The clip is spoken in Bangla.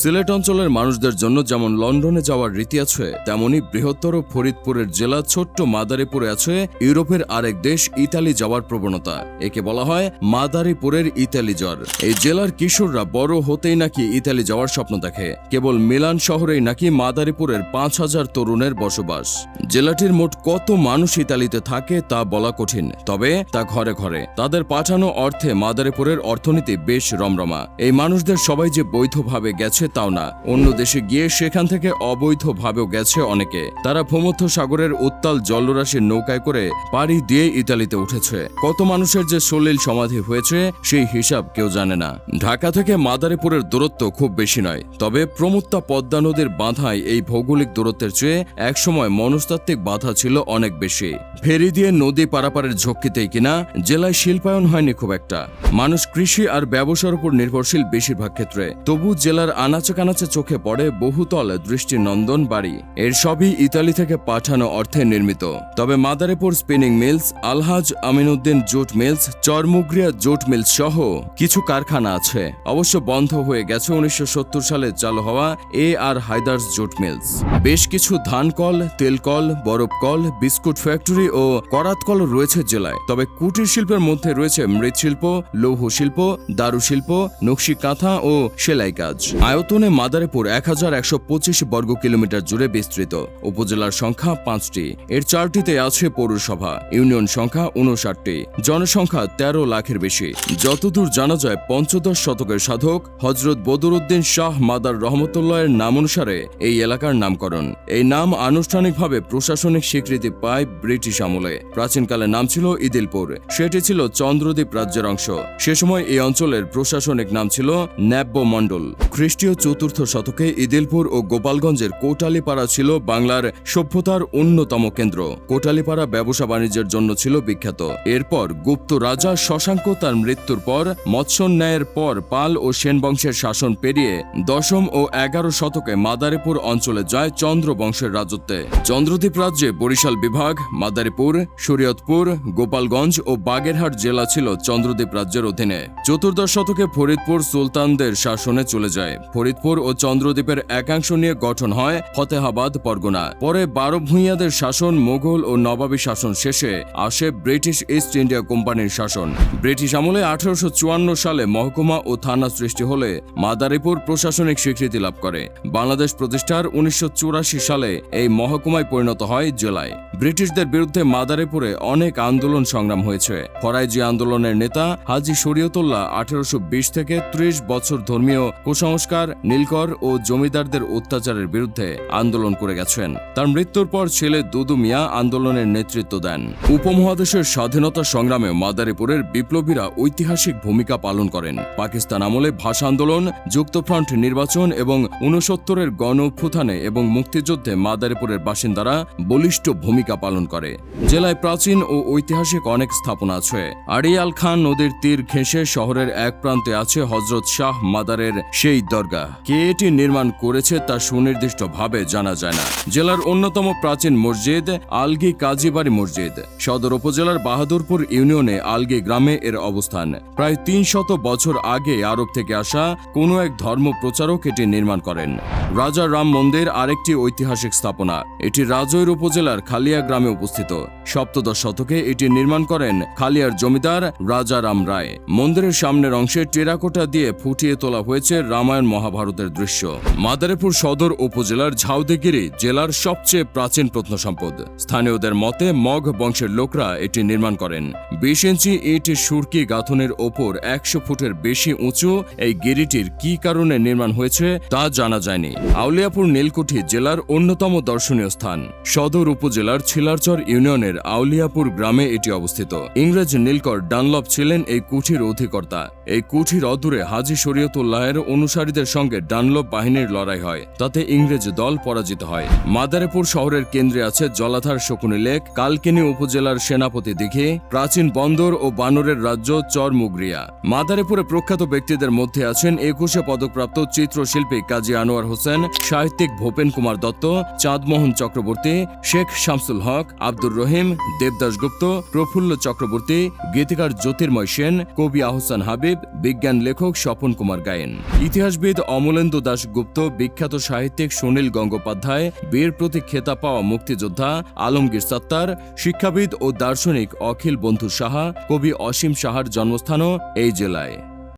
সিলেট অঞ্চলের মানুষদের জন্য যেমন লন্ডনে যাওয়ার রীতি আছে, তেমনি বৃহত্তর ফরিদপুরের জেলা ছোট্ট মাদারীপুরে আছে ইউরোপের আরেক দেশ ইতালি যাওয়ার প্রবণতা। একে বলা হয় মাদারীপুরের ইতালি জ্বর। এই জেলার কিশোররা বড় হতেই নাকি ইতালি যাওয়ার স্বপ্ন দেখে। কেবল মিলান শহরেই নাকি মাদারীপুরের পাঁচ হাজার তরুণের বসবাস। জেলাটির মোট কত মানুষ ইতালিতে থাকে তা বলা কঠিন, তবে তা ঘরে ঘরে। তাদের পাঠানো অর্থে মাদারীপুরের অর্থনীতি বেশ রমরমা। এই মানুষদের সবাই যে বৈধভাবে গেছে তাও না। অন্য দেশে গিয়ে সেখান থেকে অবৈধভাবেও গেছে অনেকে। তারা ভূমধ্য সাগরের উত্তাল জলরাশির নৌকায় করে পাড়ি দিয়ে ইতালিতে উঠেছে। কত মানুষের যে সলিল সমাধি হয়েছে, সেই হিসাব কেউ জানে না। ঢাকা থেকে মাদারীপুরের দূরত্ব খুব বেশি নয়। তবে প্রমুত্তা পদ্মা নদীর বাঁধায় এই ভৌগোলিক দূরত্বের চেয়ে একসময় মনস্তাত্ত্বিক বাধা ছিল অনেক বেশি। ফেরি দিয়ে নদী পারাপারের ঝক্কিতেই কিনা, জেলায় শিল্পায়ন হয়নি খুব একটা। মানুষ কৃষি আর ব্যবসার উপর নির্ভরশীল বেশিরভাগ ক্ষেত্রে। তবু জেলার আনাচে কানাচে চোখে পড়ে বহুতল দৃষ্টিনন্দন বাড়ি। এর সবই ইতালি থেকে পাঠানো অর্থে নির্মিত। তবে Madaripur spinning mills, Alhaj Aminuddin jute mills, Charmugria jute mills সহ কিছু কারখানা আছে। অবশ্য বন্ধ হয়ে গেছে উনিশশো সালে চালু হওয়া এ আর হায়দার্স জুট মিলস। বেশ কিছু ধান কল তেল কল বরফ কল বিস্কুট ফ্যাক্টরি ও করাত কল রয়েছে জেলায়। তবে কুটির শিল্পের মধ্যে রয়েছে মৃৎশিল্প লৌহ শিল্প দারু শিল্প নকশি কাঁথা ও সেলাই কাজ। আয়তনে মাদারীপুর এক হাজার একশো পঁচিশ বর্গ কিলোমিটার জুড়ে বিস্তৃত। উপজেলার সংখ্যা পাঁচটি। এর চারটিতে আছে পৌরসভা। ইউনিয়ন সংখ্যা উনষাটটি জনসংখ্যা তেরো লাখের বেশি। যতদূর জানা যায়, পঞ্চদশ শতকের সাধক হজরত বদরুদ্দিন শাহ মাদার রহমতুল্লাহের নাম অনুসারে এই এলাকার নামকরণ। এই নাম আনুষ্ঠানিকভাবে প্রশাসনিক স্বীকৃতি পায় ব্রিটিশ আমলে। প্রাচীনকালে নাম ছিল ইদিলপুর। সেটি ছিল চন্দ্রদ্বীপ রাজ্যের অংশ। সে সময় এই অঞ্চলের প্রশাসনিক নাম ছিল ন্যাব্য মণ্ডল খ্রিস্টীয় চতুর্থ শতকে ইদিলপুর ও গোপালগঞ্জের কোটালীপাড়া ছিল বাংলার সভ্যতার অন্যতম কেন্দ্র। কোটালিপাড়া ব্যবসা বাণিজ্যের জন্য ছিল বিখ্যাত। এরপর গুপ্ত রাজা শশাঙ্ক তার মৃত্যুর পর মৎস্য ন্যায়ের পর পাল ও সেন বংশের শাসন পেরিয়ে দশম ও এগারো শতকে মাদারীপুর অঞ্চলে যায় চন্দ্র বংশের রাজত্বে। চন্দ্রদ্বীপ রাজ্যে বরিশাল বিভাগ, মাদারীপুর, শরীয়তপুর, গোপালগঞ্জ ও বাগেরহাট জেলা ছিল চন্দ্রদ্বীপ রাজ্যের অধীনে। চতুর্দশ শতকে ফরিদপুর সুলতানদের শাসনে চলে যায়। ফরিদপুর ও চন্দ্রদ্বীপের একাংশ নিয়ে গঠন হয় ফতেহাবাদ পরগনা। পরে বারো ভূঁইয়াদের শাসন মোগল ও নবাবী শাসন শেষে আসে ব্রিটিশ ইস্ট ইন্ডিয়া কোম্পানির শাসন। ব্রিটিশ আমলে আঠারোশো চুয়ান্ন সালে মহকুমা ও থানা সৃষ্টি হলে মাদারীপুর প্রশাসনিক স্বীকৃতি লাভ করে। বাংলাদেশ প্রতিষ্ঠার উনিশশো চুরাশি সালে এই মহকুমায় পরিণত হয় জেলায় ব্রিটিশদের বিরুদ্ধে মাদারীপুরে অনেক আন্দোলন সংগ্রাম হয়েছে। ফরাইজি আন্দোলনের নেতা হাজি শরীয়তুল্লাহ আঠারোশো থেকে ত্রিশ বছর ধর্মীয় কুসংস্কার নীলকর ও জমিদারদের অত্যাচারের বিরুদ্ধে আন্দোলন করে গেছেন। তার মৃত্যুর পর ছেলে দুদু মিয়া আন্দোলনের নেতৃত্ব দেন। উপমহাদেশের স্বাধীনতা সংগ্রামে মাদারীপুরের বিপ্লবীরা ঐতিহাসিক ভূমিকা পালন করেন। পাকিস্তান আমলে ভাষা আন্দোলন, যুক্তফ্রন্ট নির্বাচন এবং উনসত্তরের গণ অভ্যুত্থানে এবং মুক্তিযুদ্ধে মাদারীপুরের বাসিন্দারা বলিষ্ঠ ভূমিকা পালন করে। জেলায় প্রাচীন ও ঐতিহাসিক অনেক স্থাপনা আছে। আড়িয়াল খান নদীর তীর ঘেঁষে শহরের এক প্রান্তে আছে হজরত শাহ মাদারের সেই দরগা কে এটি নির্মাণ করেছে তা সুনির্দিষ্টভাবে জানা যায় না। জেলার অন্যতম প্রাচীন মসজিদ আলগি কাজীবাড়ি মসজিদ। সদর উপজেলার বাহাদুরপুর ইউনিয়নে আলগি গ্রামে এর অবস্থান। প্রায় তিন শত বছর আগে আরব থেকে আসা কোনো এক ধর্ম প্রচারক এটি নির্মাণ করেন। রাজা রাম মন্দির আরেকটি ঐতিহাসিক স্থাপনা। এটি রাজৈর উপজেলার খালিয়া গ্রামে উপস্থিত সপ্তদশ শতকে এটি নির্মাণ করেন খালিয়ার জমিদার রাজা রাম রায়। মন্দিরের সামনের অংশে টেরাকোটা দিয়ে ফুটিয়ে তোলা হয়েছে রামায়ণ মহাভারতের দৃশ্য। মাদারীপুর সদর উপজেলার ঝাউদিগিরি জেলার সবচেয়ে প্রাচীন প্রত্নসম্পদ। স্থানীয়দের মতে, মগ বংশের লোকরা এটি নির্মাণ করেন। বিশ ইঞ্চি ইট সুরকি গাঁথনের ওপর একশো ফুটের বেশি উঁচু এই গিরিটির কি কারণে নির্মাণ হয়েছে তা জানা যায়নি। আউলিয়াপুর নীলকুঠি জেলার অন্যতম দর্শনীয় স্থান। সদর উপজেলার ছিলারচর ইউনিয়নের আউলিয়াপুর গ্রামে এটি অবস্থিত। ইংরেজ নীলকর ডানলপ ছিলেন এই কুঠির অধিকর্তা। এই কুঠির অদূরে হাজি শরীয়তুল্লাহের অনুসারীদের সঙ্গে ডানলপ বাহিনীর লড়াই হয়, তাতে ইংরেজ দল পরাজিত হয়। মাদারীপুর শহরের কেন্দ্রে আছে জলাধার শকুনি লেক, কালকিনি উপজেলার সেনাপতি দিঘি, প্রাচীন বন্দর ও বানরের রাজ্য চরমুগরিয়া মাদারীপুরে প্রখ্যাত ব্যক্তিদের মধ্যে আছেন একুশে পদকপ্রাপ্ত চিত্রশিল্পী কাজী আনোয়ার হোসেন। হোসেন, সাহিত্যিক ভূপেন কুমার দত্ত, চাঁদমোহন চক্রবর্তী, শেখ শামসুল হক, আব্দুর রহিম, দেবদাস গুপ্ত, প্রফুল্ল চক্রবর্তী, গীতিকার জ্যোতির্ময় সেন, কবি আহসান হাবিব, বিজ্ঞান লেখক স্বপন কুমার গায়েন। ইতিহাসবিদ অমলেন্দু দাস গুপ্ত, বিখ্যাত সাহিত্যিক সুনীল গঙ্গোপাধ্যায়, বীর প্রতীক খেতাব পাওয়া মুক্তিযোদ্ধা আলমগীর সত্তার, শিক্ষাবিদ ও দার্শনিক অখিল বন্ধু সাহা, কবি অসীম সাহার জন্মস্থানও এই জেলায়।